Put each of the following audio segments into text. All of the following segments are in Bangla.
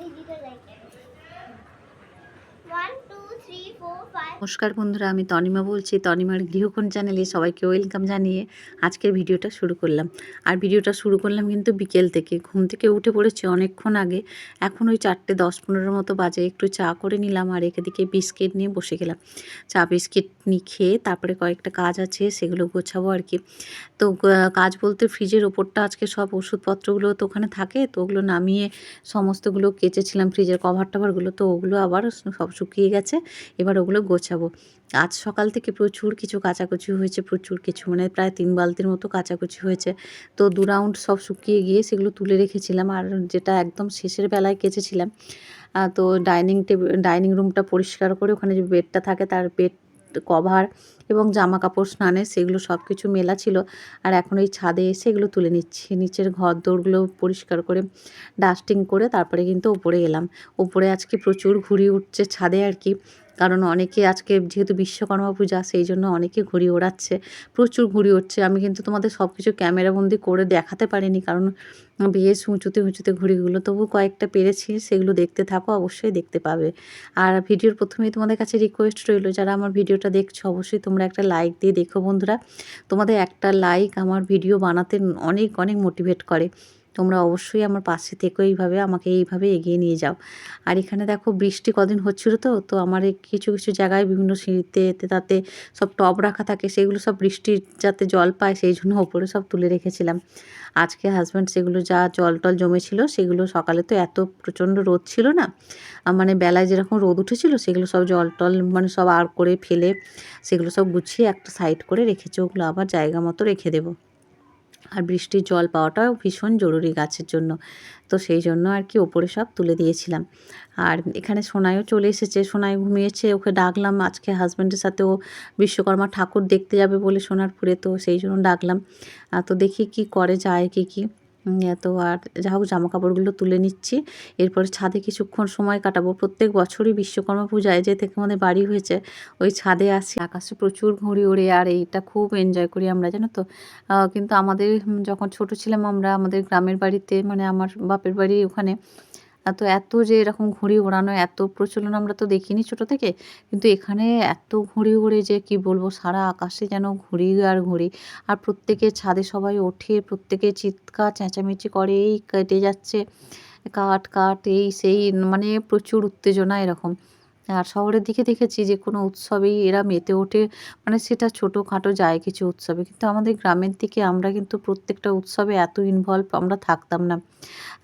দিদিটা লাইক ওয়ান নমস্কার বন্ধুরা, আমি তনিমা বলছি। তনিমার গৃহকোণ চ্যানেলে সবাইকে ওয়েলকাম জানিয়ে আজকের ভিডিওটা শুরু করলাম। আর ভিডিওটা শুরু করলাম কিন্তু বিকেল থেকে। ঘুম থেকে উঠে পড়েছি অনেকক্ষণ আগে। এখন ওই চারটে দশ পনেরোর মতো বাজে। একটু চা করে নিলাম আর এদিকে বিস্কিট নিয়ে বসে গেলাম। চা, বিস্কিট নিয়ে খেয়ে তারপরে কয়েকটা কাজ আছে, সেগুলো গোছাবো আর কি। তো কাজ বলতে ফ্রিজের ওপরটা আজকে সব ওষুধপত্রগুলো তো ওখানে থাকে। তো ওগুলো নামিয়ে সমস্তগুলো কেচেছিলাম ফ্রিজের কভার টাভারগুলো তো ওগুলো আবার সব শুকিয়ে গেছে। এবার ওগুলো গোছাবো। আজ সকাল থেকে প্রচুর কিছু কাচাকুচি হয়েছে, প্রচুর কিছু। মানে প্রায় তিন বালতির মতো কাচাকুচি হয়েছে। তো দু রাউন্ড সব শুকিয়ে গিয়ে সেগুলো তুলে রেখেছিলাম আর যেটা একদম শেষের বেলায় কেচেছিলাম। তো ডাইনিং টেবিল ডাইনিং রুমটা পরিষ্কার করে ওখানে যে বেডটা থাকে তার বেড কভার এবং জামা কাপড় স্নানে সেগুলো সব কিছু মেলা ছিল। আর এখন ওই ছাদে এসে এগুলো তুলে নিচ্ছি। নিচের ঘর দৌড়গুলো পরিষ্কার করে ডাস্টিং করে তারপরে কিন্তু ওপরে এলাম। ওপরে আজকে প্রচুর ঘুড়ি উঠছে ছাদে আর কি। কারণ অনেকে আজকে যেহেতু বিশ্বকর্মা পূজা, সেই জন্য অনেকে ঘুড়ি ওড়াচ্ছে, প্রচুর ঘুড়ি উঠছে আমি কিন্তু তোমাদের সব কিছু ক্যামেরাবন্দি করে দেখাতে পারিনি কারণ বেশ উঁচুতে উঁচুতে ঘুড়িগুলো তবু কয়েকটা পেরেছি, সেগুলো দেখতে থাকো, অবশ্যই দেখতে পাবে। আর ভিডিওর প্রথমেই তোমাদের কাছে রিকোয়েস্ট রইল, যারা আমার ভিডিওটা দেখছ, অবশ্যই তোমরা একটা লাইক দিয়ে দেখো বন্ধুরা। তোমাদের একটা লাইক আমার ভিডিও বানাতে অনেক অনেক মোটিভেট করে। তোমরা অবশ্যই আমার পাশে থেকো এইভাবে, আমাকে এইভাবে এগিয়ে নিয়ে যাও। আর এখানে দেখো বৃষ্টি কদিন হচ্ছিল তো তো আমার কিছু কিছু জায়গায় বিভিন্ন সিঁড়িতে, তাতে সব টব রাখা থাকে, সেগুলো সব বৃষ্টির যাতে জল পায় সেই জন্য ওপরে সব তুলে রেখেছিলাম। আজকে হাজব্যান্ড সেগুলো যা জল টল জমেছিল, সেগুলো সকালে তো এত প্রচণ্ড রোদ ছিল না মানে বেলায় যেরকম রোদ উঠেছিল, সেগুলো সব জল টল মানে সব আর করে ফেলে, সেগুলো সব গুছিয়ে একটা সাইড করে রেখেছে, ওগুলো আবার জায়গা মতো রেখে দেবো। আর বৃষ্টির জল পাওয়াটাও ভীষণ জরুরি গাছের জন্য। তো সেই জন্য আর কি ওপরে সব তুলে দিয়েছিলাম। আর এখানে সোনাইও চলে এসেছে, সোনাই ঘুমিয়েছে, ওকে ডাকলাম, আজকে হাজব্যান্ডের সাথে ও বিশ্বকর্মা ঠাকুর দেখতে যাবে বলে সোনারপুরে, তো সেই জন্য ডাকলাম। তো দেখি কি করে যায়, কি কি তো আর যা হোক জামা কাপড়গুলো তুলে নিচ্ছি। এরপরে ছাদে কিছুক্ষণ সময় কাটাবো। প্রত্যেক বছরই বিশ্বকর্মা পূজায় যে থেকে আমাদের বাড়ি হয়েছে, ওই ছাদে আসি। আকাশে প্রচুর ঘুড়ি ওড়ে আর এইটা খুব এনজয় করি আমরা, জানো তো? কিন্তু আমাদের যখন ছোট ছিলাম আমরা আমাদের গ্রামের বাড়িতে মানে আমার বাপের বাড়ি ওখানে তো এত যে এরকম ঘুড়ি ওড়ানো, এত প্রচলন আমরা তো দেখিনি ছোট থেকে। কিন্তু এখানে এত ঘুড়ি ঘুরে যে কি বলব, সারা আকাশে যেন ঘুড়ি আর ঘুড়ি। আর প্রত্যেকে ছাদে সবাই ওঠে, প্রত্যেকে চিৎকার, চেঁচামেচি করে, এই কেটে যাচ্ছে, কাট কাট, এই, সেই মানে প্রচুর উত্তেজনা এরকম। আর শহরের দিকে দেখেছি যে কোনো উৎসবেই এরা মেতে ওঠে। মানে সেটা ছোটোখাটো যায় কিছু উৎসবে। কিন্তু আমাদের গ্রামের দিকে আমরা কিন্তু প্রত্যেকটা উৎসবে এত ইনভলভ আমরা থাকতাম না।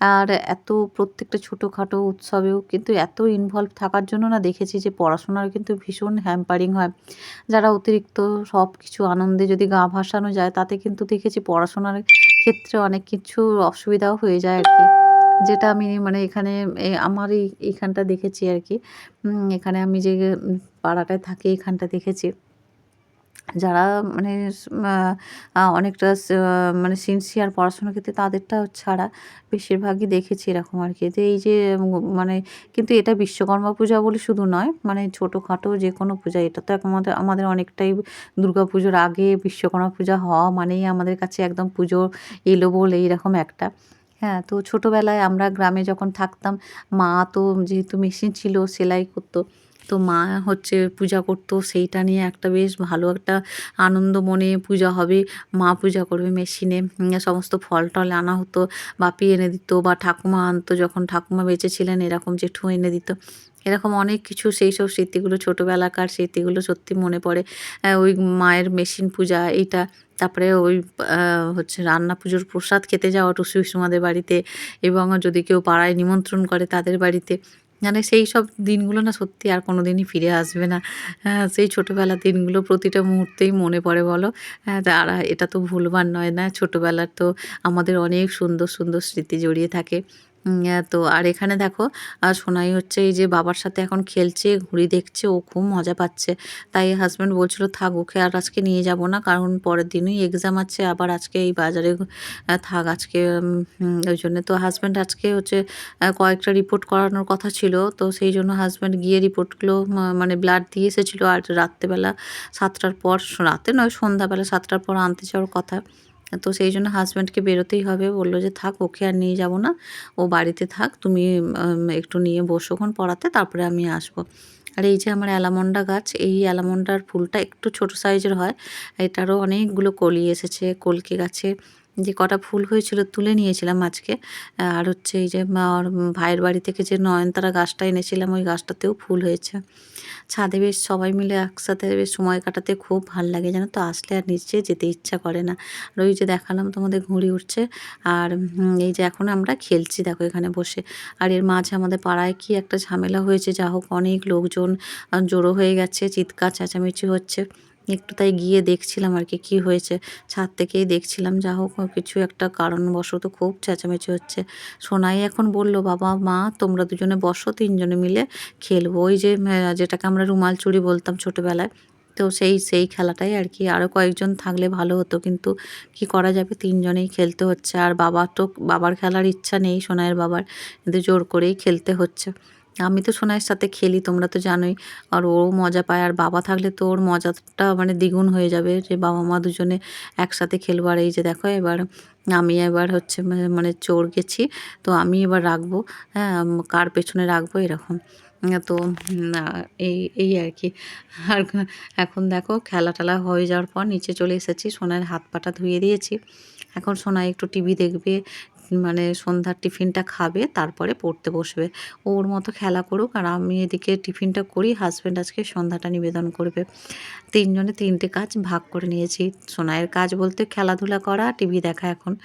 আর এত প্রত্যেকটা ছোটোখাটো উৎসবেও কিন্তু এত ইনভলভ থাকার জন্য না দেখেছি যে পড়াশোনার কিন্তু ভীষণ হ্যাম্পারিং হয়। যারা অতিরিক্ত সব কিছু আনন্দে যদি গা ভাসানো যায়, তাতে কিন্তু দেখেছি পড়াশোনার ক্ষেত্রে অনেক কিছু অসুবিধাও হয়ে যায় আর কি। যেটা আমি মানে এখানে আমার এই এইখানটা দেখেছি আর কি এখানে আমি যে পাড়াটায় থাকি এখানটা দেখেছি। যারা মানে অনেকটা মানে সিনসিয়ার পড়াশোনার ক্ষেত্রে তাদেরটা ছাড়া বেশিরভাগই দেখেছি এরকম আর কি যে এই যে মানে কিন্তু এটা বিশ্বকর্মা পূজা বলে শুধু নয় মানে ছোটোখাটো যে কোনো পূজা, এটা তো আমাদের আমাদের অনেকটাই দুর্গা পুজোর আগে বিশ্বকর্মা পূজা হওয়া মানেই আমাদের কাছে একদম পুজো এলো বলে এইরকম একটা। হ্যাঁ তো ছোটোবেলায় আমরা গ্রামে যখন থাকতাম, মা তো যেহেতু মেশিন ছিল, সেলাই করতো, তো মা হচ্ছে পূজা করতো, সেইটা নিয়ে একটা বেশ ভালো একটা আনন্দ মনে পূজা হবে। মা পূজা করবে মেশিনে সমস্ত ফল টল আনা হতো, বাপি এনে দিত বা ঠাকুমা আনতো, যখন ঠাকুমা বেঁচে ছিলেন, এরকম জেঠু এনে দিত। এরকম অনেক কিছু সেই সব স্মৃতিগুলো, ছোটোবেলাকার স্মৃতিগুলো সত্যি মনে পড়ে। ওই মায়ের মেশিন পূজা, এইটা, তারপরে ওই হচ্ছে রান্না পুজোর প্রসাদ খেতে যাওয়া টুসু সুমাদের বাড়িতে এবং যদি কেউ পাড়ায় নিমন্ত্রণ করে তাদের বাড়িতে। মানে সেই সব দিনগুলো না সত্যি আর কোনো দিনই ফিরে আসবে না। সেই ছোটোবেলার দিনগুলো প্রতিটা মুহূর্তেই মনে পড়ে বলো। আর এটা তো ভুলবার নয় না, ছোটোবেলার তো আমাদের অনেক সুন্দর সুন্দর স্মৃতি জড়িয়ে থাকে। তো আর এখানে দেখো আর সোনাই হচ্ছে এই যে বাবার সাথে এখন খেলছে, ঘুড়ি দেখছে, ও খুব মজা পাচ্ছে। তাই হাজব্যান্ড বলছিল, থাক, ওকে আর আজকে নিয়ে যাব না, কারণ পরের দিনই এক্সাম আছে, আবার আজকে এই বাজারে থাক, আজকে ওই জন্য। তো হাজব্যান্ড আজকে হচ্ছে কয়েকটা রিপোর্ট করানোর কথা ছিল, তো সেই জন্য হাজব্যান্ড গিয়ে রিপোর্টগুলো মানে ব্লাড দিয়ে এসেছিল, আর রাত্রেবেলা সাতটার পর, রাতে নয়, সন্ধ্যাবেলা সাতটার পর আনতে যাওয়ার কথা। তো সেই জন্য হাজব্যান্ডকে বেরোতেই হবে। বলল যে, থাক, ওকে আর নিয়ে যাব না। ও বাড়িতে থাক, তুমি একটু নিয়ে বসোক্ষণ পড়াতে, তারপরে আমি আসব। আর এই যে আমার অ্যালামন্ডা গাছ, এই অ্যালামন্ডার ফুলটা একটু ছোট সাইজের হয়। এটারও অনেকগুলো কলি এসেছে, কলকে গাছে। যে কটা ফুল হয়েছিল তুলে নিয়েছিলাম আজকে। আর হচ্ছে এই যে আমার ভাইয়ের বাড়ি থেকে যে নয়নতারা গাছটা এনেছিলাম, ওই গাছটাতেও ফুল হয়েছে। ছাদে বেশ সবাই মিলে একসাথে বেশ সময় কাটাতে খুব ভালো লাগে জানো তো, আসলে আর নিচে যেতে ইচ্ছা করে না। আর ওই যে দেখালাম তোমাদের ঘুড়ি উঠছে আর এই যে এখন আমরা খেলছি দেখো এখানে বসে। আর এর মাঝে আমাদের পাড়ায় কি একটা ঝামেলা হয়েছে যা হোক অনেক লোকজন জড়ো হয়ে গেছে, চিৎকার, চেঁচামেচি হচ্ছে। একটু তাই গিয়ে দেখছিলাম আর কি, কী হয়েছে। ছাদ থেকেই দেখছিলাম, যা হোক কিছু একটা কারণবশত খুব চেঁচামেচি হচ্ছে। সোনাই এখন বলল, বাবা, মা, তোমরা দুজনে বসো, তিনজনে মিলে খেলব। ওই যে যেটাকে আমরা রুমাল চুরি বলতাম ছোটোবেলায়, তো সেই সেই খেলাটাই আর কি। আরও কয়েকজন থাকলে ভালো হতো, কিন্তু কি করা যাবে? তিনজনেই খেলতে হচ্ছে। আর বাবা তো, বাবার খেলার ইচ্ছা নেই সোনাইয়ের বাবার, কিন্তু জোর করেই খেলতে হচ্ছে। আমি তো সোনাইয়ের সাথে খেলি, তোমরা তো জানোই। আর ও মজা পায়, আর বাবা থাকলে তো ওর মজাটা মানে দ্বিগুণ হয়ে যাবে যে বাবা মা দুজনে একসাথে খেলব। আর এই যে দেখো, এবার আমি এবার হচ্ছে মানে- চোর গেছি, তো আমি এবার রাখব হ্যাঁ কার পেছনে রাখব এরকম। তো এই এই আর কি। আর এখন দেখো, খেলা টেলা হয়ে যাওয়ার পর নিচে চলে এসেছি সোনার হাত পাটা ধুয়ে দিয়েছি। এখন সোনা একটু টিভি দেখবে মানে সন্ধ্যার টিফিনটা খাবে, তারপরে পড়তে বসবে। ওর মতো খেলা করুক আর আমি এদিকে টিফিনটা করি হাজব্যান্ড আজকে সন্ধ্যাটা নিবেদন করবে। তিনজনে তিনটে কাজ ভাগ করে নিয়েছি। সোনায়ের কাজ বলতে খেলাধুলা করা, টিভি দেখা এখন।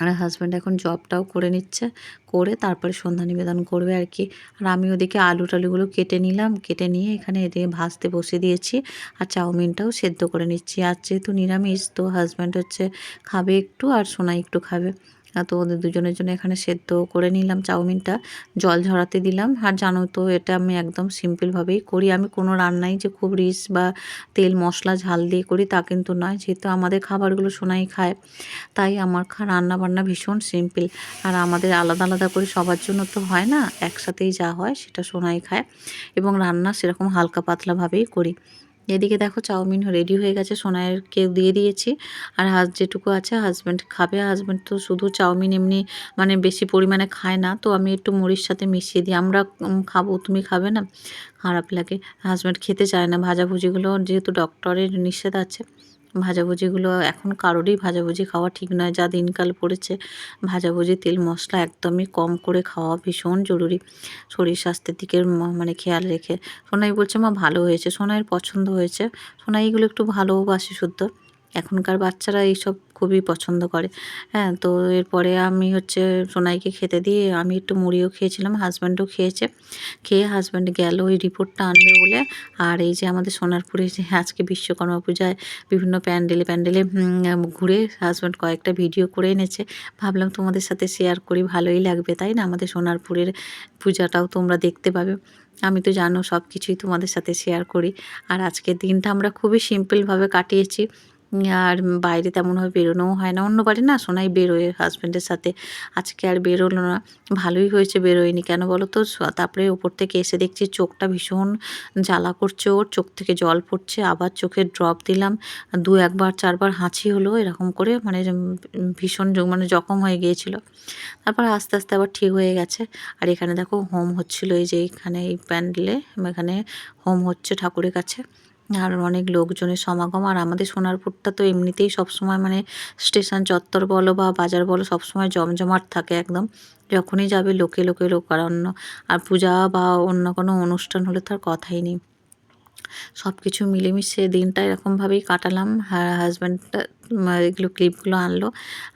আর হাজব্যান্ড এখন জবটাও করে নিচ্ছে। করে তারপরে সন্ধ্যা নিবেদন করবে আর কি। আর আমি ওদিকে আলু টালুগুলো কেটে নিলাম, কেটে নিয়ে এখানে এদিকে ভাজতে বসিয়ে দিয়েছি। আর চাউমিনটাও সেদ্ধ করে নিচ্ছি। আর যেহেতু নিরামিষ, তো হাজব্যান্ড হচ্ছে খাবে একটু আর সোনা একটু খাবে। তো ওদের দুজনের জন্য এখানে সেদ্ধ করে নিলাম চাউমিনটা। জল ঝরাতে দিলাম। আর জানো তো এটা আমি একদম সিম্পলভাবেই করি। আমি কোনো রান্নাই যে খুব রিচ বা তেল মশলা ঝাল দিয়ে করি তা কিন্তু নয়। যেহেতু আমাদের খাবারগুলো সোনাই খায়, তাই আমার রান্না বান্না ভীষণ সিম্পল আর আমাদের আলাদা আলাদা করে সবার জন্য তো হয় না, একসাথেই যা হয় সেটা সোনাই খায় এবং রান্না সেরকম হালকা পাতলাভাবেই করি। এদিকে দেখো চাউমিন রেডি হয়ে গেছে সোনায়ের কেউ দিয়ে দিয়েছি। আর হাজ, যেটুকু আছে হাজব্যান্ড খাবে। হাজব্যান্ড তো শুধু চাউমিন এমনি মানে বেশি পরিমাণে খায় না, তো আমি একটু মুড়ির সাথে মিশিয়ে দিই। আমরা খাব, তুমি খাবে না? খারাপ লাগে। হাজব্যান্ড খেতে চায় না। ভাজাভুজিগুলো যেহেতু ডক্টরের নিষেধ আছে ভাজাভুজিগুলো এখন কারোরই ভাজাভুজি খাওয়া ঠিক নয়, যা দিনকাল পড়েছে। ভাজাভুজি, তেল, মশলা একদমই কম করে খাওয়া ভীষণ জরুরি। শরীর স্বাস্থ্যের দিকে মানে খেয়াল রেখে। সোনাই বলছে, মা, ভালো হয়েছে। সোনাইয়ের পছন্দ হয়েছে। সোনাই এগুলো একটু ভালোবাসে শুদ্ধ। এখনকার বাচ্চারা এইসব খুবই পছন্দ করে। হ্যাঁ তো এরপরে আমি হচ্ছে সোনাইকে খেতে দিয়ে আমি একটু মুড়িও খেয়েছিলাম হাজব্যান্ডও খেয়েছে। খেয়ে হাজব্যান্ড গেল, ওই রিপোর্টটা আনবে বলে। আর এই যে আমাদের সোনারপুরে যে আজকে বিশ্বকর্মা পূজায় বিভিন্ন প্যান্ডেলে প্যান্ডেলে ঘুরে হাজব্যান্ড কয়েকটা ভিডিও করে এনেছে। ভাবলাম তোমাদের সাথে শেয়ার করি, ভালোই লাগবে, তাই না? আমাদের সোনারপুরের পূজাটাও তোমরা দেখতে পাবে। আমি তো জানো সব কিছুই তোমাদের সাথে শেয়ার করি। আর আজকের দিনটা আমরা খুবই সিম্পলভাবে কাটিয়েছি। আর বাইরে তেমনভাবে বেরোনোও হয় না। অন্য বাড়ি না সোনাই বেরোয় হাজব্যান্ডের সাথে। আজকে আর বেরোলো না। ভালোই হয়েছে বেরোয়নি। কেন বলো তো? তারপরে ওপর থেকে এসে দেখছি চোখটা ভীষণ জ্বালা করছে ওর। চোখ থেকে জল পড়ছে। আবার চোখের ড্রপ দিলাম। দু একবার, চারবার হাঁচি হলো এরকম করে। মানে ভীষণ মানে জখম হয়ে গিয়েছিল। তারপর আস্তে আস্তে আবার ঠিক হয়ে গেছে। আর এখানে দেখো হোম হচ্ছিল। এই যে এখানে এই প্যান্ডেলে, এখানে হোম হচ্ছে ঠাকুরের কাছে। আর অনেক লোকজনের সমাগম, আর আমাদের সোনারপুরটা তো এমনিতেই সবসময় মানে স্টেশন চত্বর বলো বা বাজার বলো সবসময় জমজমাট থাকে একদম। যখনই যাবে লোকে লোকে লোকারণ্য, আর পূজা বা অন্য কোনো অনুষ্ঠান হলে তার কথাই নেই। সব কিছু মিলেমিশে দিনটা এরকমভাবেই কাটালাম। হাজব্যান্ডটা এগুলো ক্লিপগুলো আনলো।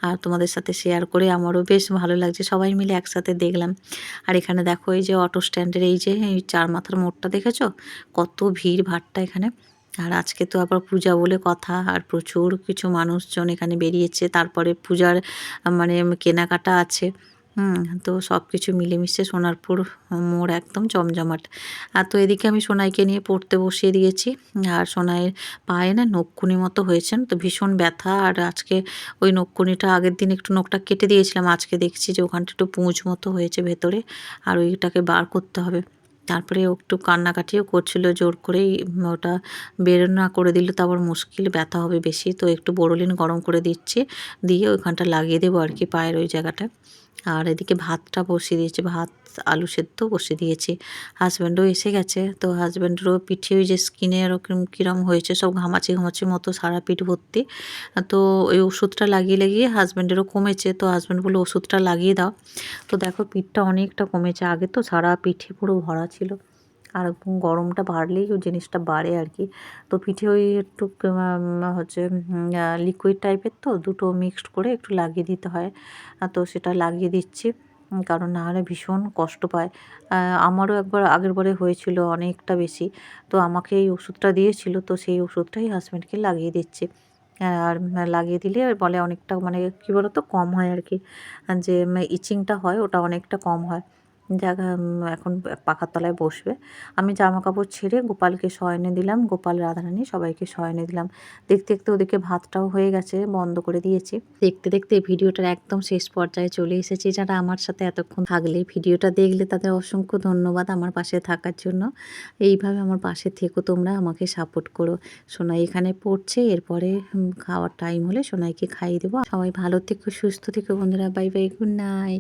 আর তোমাদের সাথে শেয়ার করে আমারও বেশ ভালো লাগছে। সবাই মিলে একসাথে দেখলাম। আর এখানে দেখো এই যে অটো স্ট্যান্ডের এই যে, এই চার মাথার মোড়টা দেখেছ? কত ভিড় ভাট্টা এখানে। আর আজকে তো আবার পূজা বলে কথা। আর প্রচুর কিছু মানুষজন এখানে বেরিয়েছে। তারপরে পূজার মানে কেনাকাটা আছে। হুম, তো সব কিছু মিলেমিশে সোনারপুর মোড় একদম জমজমাট। আর তো এদিকে আমি সোনাইকে নিয়ে পড়তে বসিয়ে দিয়েছি। আর সোনাইয়ের পায়ে না নখকুনি মতো হয়েছেন, তো ভীষণ ব্যথা। আর আজকে ওই নখকুনিটা আগের দিন একটু নখটা কেটে দিয়েছিলাম, আজকে দেখছি যে ওখানটা একটু পুঁজ মতো হয়েছে ভেতরে। আর ওইটাকে বার করতে হবে। তারপরে একটু কান্নাকাটিও করছিল, জোর করেই ওটা বের না করে দিলে তো আবার মুশকিল, ব্যথা হবে বেশি। তো একটু বোরোলিন গরম করে দিচ্ছি, দিয়ে ওইখানটা লাগিয়ে দেবো আর কি পায়ের ওই জায়গাটা আর এদিকে ভাতটা বসিয়ে দিয়েছে, ভাত, আলু সেদ্ধ বসিয়ে দিয়েছি। হাজব্যান্ডও এসে গেছে, তো হাজব্যান্ডেরও পিঠে ওই যে স্কিনে এরকম কিরম হয়েছে, সব ঘামাচি ঘামাচি মতো সারা পিঠ ভর্তি। তো ওই ওষুধটা লাগিয়ে লাগিয়ে হাজব্যান্ডেরও কমেছে, তো হাজব্যান্ড বলল, ওষুধটা লাগিয়ে দাও। তো দেখো পিঠটা অনেকটা কমেছে, আগে তো সারা পিঠে পুরো ভরা ছিল। আর গরমটা বাড়লেই ওই জিনিসটা বাড়ে আর কি। তো পিঠে ওই একটু হচ্ছে লিকুইড টাইপের তো, দুটো মিক্সড করে একটু লাগিয়ে দিতে হয়। তো সেটা লাগিয়ে দিচ্ছি কারণ না হলে ভীষণ কষ্ট পায়। আমারও একবার আগের বারে হয়েছিল অনেকটা বেশি। তো আমাকে এই ওষুধটা দিয়েছিল, তো সেই ওষুধটাই হাজব্যান্ডকে লাগিয়ে দিচ্ছি। আর লাগিয়ে দিলে বলে অনেকটা মানে কী বলতো, কম হয় আর কি। যে ইচিংটা হয়, ওটা অনেকটা কম হয়। জায়গা এখন পাখার তলায় বসবে। আমি জামা কাপড় ছেড়ে গোপালকে শয়নে দিলাম। গোপাল, রাধারানী সবাইকে শয়নে দিলাম। দেখতে দেখতে ওদিকে ভাতটাও হয়ে গেছে, বন্ধ করে দিয়েছি। দেখতে দেখতে ভিডিওটার একদম শেষ পর্যায়ে চলে এসেছি। যারা আমার সাথে এতক্ষণ থাকলে ভিডিওটা দেখলে তাদের অসংখ্য ধন্যবাদ আমার পাশে থাকার জন্য। এইভাবে আমার পাশে থেকো তোমরা, আমাকে সাপোর্ট করো। সোনাই এখানে পড়ছে, এরপরে খাওয়ার টাইম হলে সোনাইকে খাইয়ে দেবো। সবাই ভালো থেকো, সুস্থ থেকো বন্ধুরা। Bye bye good night